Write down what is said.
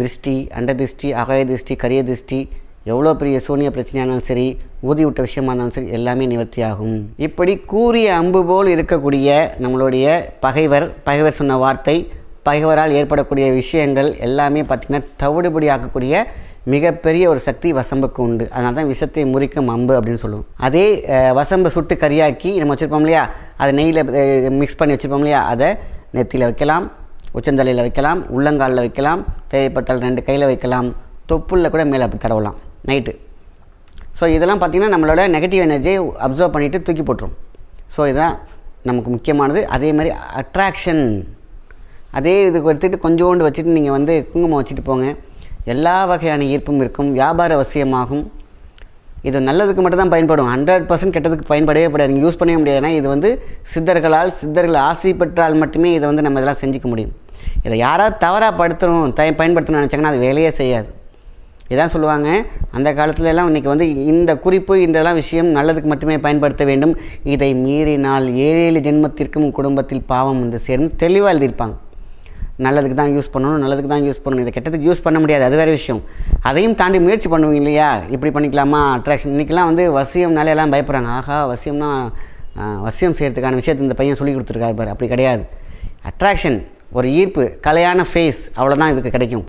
திருஷ்டி அண்ட திருஷ்டி அகாய திருஷ்டி கரிய திருஷ்டி எவ்வளோ பெரிய சூனிய பிரச்சனையாக இருந்தாலும் சரி ஊதி விட்ட விஷயமா இருந்தாலும் சரி எல்லாமே நிவர்த்தி ஆகும் இப்படி கூறிய அம்பு போல் இருக்கக்கூடிய நம்மளுடைய பகைவர் பகைவர் சொன்ன வார்த்தை பகைவரால் ஏற்படக்கூடிய விஷயங்கள் எல்லாமே பார்த்திங்கன்னா தவிடுபடி ஆக்கக்கூடிய மிகப்பெரிய ஒரு சக்தி வசம்புக்கு உண்டு. அதனால தான் விஷத்தை முறிக்கும் அம்பு அப்படின்னு சொல்லுவோம். அதே வசம்பு வசம்பை சுட்டு கரியாக்கி நம்ம வச்சுருப்போம் இல்லையா? அதை நெய்யில் மிக்ஸ் பண்ணி வச்சுருப்போம் இல்லையா? அதை நெத்தியில் வைக்கலாம். உச்சந்தலையில் வைக்கலாம் உள்ளங்காலில் வைக்கலாம் தேவைப்பட்டால் ரெண்டு கையில் வைக்கலாம் தொப்புளில் கூட மேலே அப்படி தடவலாம் நைட்டு ஸோ இதெல்லாம் பார்த்திங்கன்னா நம்மளோட நெகட்டிவ் எனர்ஜியை அப்சர்வ் பண்ணிவிட்டு தூக்கி போட்டுரும். ஸோ இதுதான் நமக்கு முக்கியமானது. அதே மாதிரி அட்ராக்ஷன் அதே இதுக்கு எடுத்துகிட்டு கொஞ்சோண்டு வச்சுட்டு நீங்கள் வந்து குங்குமம் வச்சுட்டு போங்க. எல்லா வகையான ஈர்ப்பும் இருக்கும் வியாபார அவசியமாகும். இது நல்லதுக்கு மட்டும் தான் பயன்படும். ஹண்ட்ரட் பர்சன்ட் கெட்டதுக்கு பயன்படவே படாது. நீங்கள் யூஸ் பண்ணவே முடியாது ஏன்னா இது வந்து சித்தர்களால் சித்தர்கள் ஆசை பெற்றால் மட்டுமே இதை வந்து நம்ம இதெல்லாம் செஞ்சுக்க முடியும். இதை யாராவது தவறாக படுத்தணும் த பயன்படுத்தணும்னு நினச்சாங்கன்னா அது வேலையே செய்யாது. இதான் சொல்லுவாங்க. அந்த காலத்துல எல்லாம் இன்றைக்கி வந்து இந்த குறிப்பு இதெல்லாம் விஷயம் நல்லதுக்கு மட்டுமே பயன்படுத்த வேண்டும். இதை மீறினால் ஏழு ஜென்மத்திற்கும் குடும்பத்தில் பாவம் வந்து சேரும். தெளிவாக எழுதியிருப்பாங்க. நல்லதுக்கு தான் யூஸ் பண்ணணும் நல்லதுக்கு தான் யூஸ் பண்ணணும். இதை கெட்டதுக்கு யூஸ் பண்ண முடியாது. அது வேறு விஷயம். அதையும் தாண்டி முயற்சி பண்ணுவீங்க இல்லையா? இப்படி பண்ணிக்கலாமா? அட்ராக்ஷன் இன்றைக்கெல்லாம் வந்து வசியம்னாலே எல்லாம் பயப்படுறாங்க. ஆஹா வசியம்னா வசியம் செய்கிறதுக்கான விஷயத்தை இந்த பையன் சொல்லி கொடுத்துருக்காரு பாரு. அப்படி கிடையாது. அட்ராக்ஷன் ஒரு ஈர்ப்பு கலையான ஃபேஸ் அவ்வளோதான் இதுக்கு கிடைக்கும்.